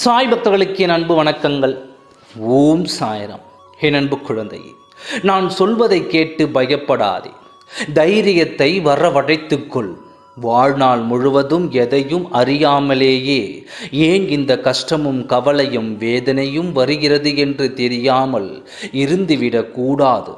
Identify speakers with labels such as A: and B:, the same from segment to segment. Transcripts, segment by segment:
A: சாய் பக்தர்களுக்கு என் அன்பு வணக்கங்கள். ஓம் சாயரம். என் அன்பு குழந்தையே நான் சொல்வதை கேட்டு பயப்படாதே. தைரியத்தை வரவழைத்துக்கொள். வாழ்நாள் முழுவதும் எதையும் அறியாமலேயே. ஏன் இந்த கஷ்டமும் கவலையும் வேதனையும் வருகிறது என்று தெரியாமல் இருந்துவிடக்கூடாது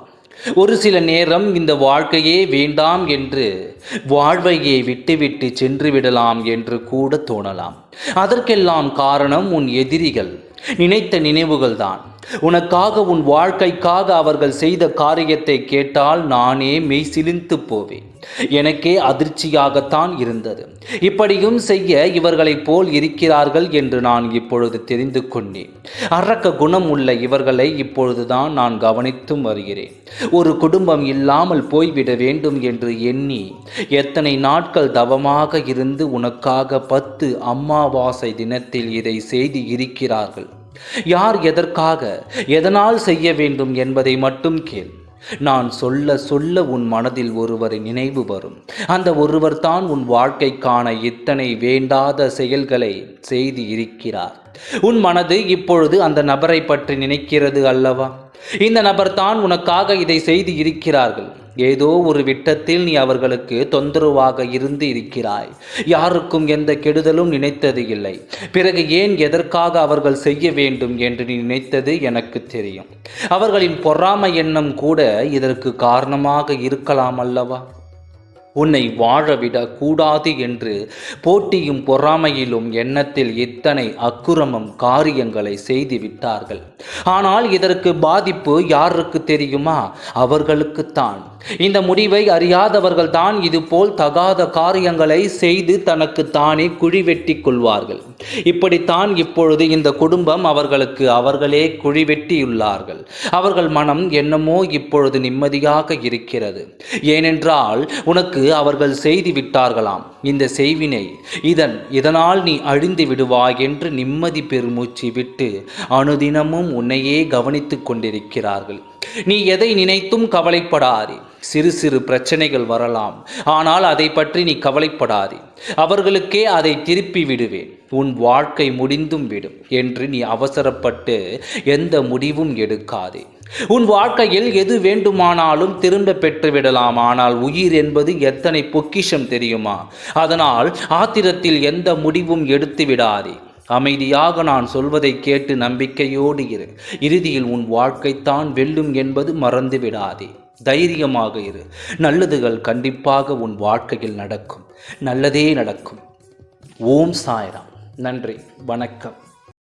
A: ஒரு சில நேரம் இந்த வாழ்க்கையே வேண்டாம் என்று வாழ்வையே விட்டுவிட்டு சென்று விடலாம் என்று கூட தோணலாம். அதற்கெல்லாம் காரணம் உன் எதிரிகள். நினைத்த நினைவுகள்தான். உனக்காக உன் வாழ்க்கைக்காக அவர்கள் செய்த காரியத்தை கேட்டால் நானே மெய் சிலிந்து போவேன். எனக்கே அதிர்ச்சியாகத்தான் இருந்தது. இப்படியும் செய்ய இவர்களைப் போல் இருக்கிறார்கள் என்று நான் இப்பொழுது தெரிந்து கொண்டேன். அரக்க குணம் உள்ள இவர்களை இப்பொழுதுதான் நான் கவனித்தும் வருகிறேன். ஒரு குடும்பம் இல்லாமல் போய்விட வேண்டும் என்று எண்ணி எத்தனை நாட்கள் தவமாக இருந்து உனக்காக பத்து அம்மாவாசை தினத்தில் இதை செய்து இருக்கிறார்கள். யார் எதற்காக எதனால் செய்ய வேண்டும் என்பதை மட்டும் கேள். நான் சொல்ல சொல்ல உன் மனதில் ஒருவரை நினைவு வரும். அந்த ஒருவர் தான் உன் வாழ்க்கைக்கான இத்தனை வேண்டாத செயல்களை செய்து இருக்கிறார். உன் மனது இப்பொழுது அந்த நபரை பற்றி நினைக்கிறது அல்லவா? இந்த நபர் தான் உனக்காக இதை செய்து இருக்கிறார்கள். ஏதோ ஒரு விட்டத்தில் நீ அவர்களுக்கு தொந்தரவாக இருந்து இருக்கிறாய். யாருக்கும் எந்த கெடுதலும் நினைத்தது இல்லை. பிறகு ஏன் எதற்காக அவர்கள் செய்ய வேண்டும் என்று நீ நினைத்தது எனக்கு தெரியும். அவர்களின் பொறாமை எண்ணம் கூட இதற்கு காரணமாக இருக்கலாம் அல்லவா? உன்னை வாழவிடக் கூடாது என்று போட்டியும் பொறாமையிலும் எண்ணத்தில் இத்தனை அக்குரமம் காரியங்களை செய்து விட்டார்கள் ஆனால் இதற்கு பாதிப்பு யாருக்கு தெரியுமா? அவர்களுக்குத்தான். இந்த முடிவை அறியாதவர்கள் தான் இதுபோல் தகாத காரியங்களை செய்து தனக்கு தானே குழி வெட்டி கொள்வார்கள். இப்படித்தான் இப்பொழுது இந்த குடும்பம் அவர்களுக்கு அவர்களே குழி வெட்டியுள்ளார்கள். அவர்கள் மனம் என்னமோ இப்பொழுது நிம்மதியாக இருக்கிறது. ஏனென்றால் உனக்கு அவர்கள் செய்து விட்டார்களாம் இந்த செய்வினை இதன் இதனால் நீ அழிந்து விடுவாய் என்று நிம்மதி பெருமூச்சு விட்டு அனுதினமும் உன்னையே கவனித்து கொண்டிருக்கிறார்கள். நீ எதை நினைத்தும் கவலைப்படாதே. சிறு சிறு பிரச்சனைகள் வரலாம். ஆனால் அதை பற்றி நீ கவலைப்படாதே. அவர்களுக்கே அதை திருப்பி விடுவேன். உன் வாழ்க்கை முடிந்தும் விடும் என்று நீ அவசரப்பட்டு எந்த முடிவும் எடுக்காதே. உன் வாழ்க்கையில் எது வேண்டுமானாலும் திரும்ப பெற்றுவிடலாம். ஆனால் உயிர் என்பது எத்தனை பொக்கிஷம் தெரியுமா? அதனால் ஆத்திரத்தில் எந்த முடிவும் எடுத்து விடாதே. அமைதியாக நான் சொல்வதை கேட்டு நம்பிக்கையோடு இரு. இறுதியில் உன் வாழ்க்கைத்தான் வெல்லும் என்பது மறந்து விடாதே. தைரியமாக இரு. நல்லதுகள் கண்டிப்பாக உன் வாழ்க்கையில் நடக்கும். நல்லதே நடக்கும். ஓம் சாய்ராம். நன்றி. வணக்கம்.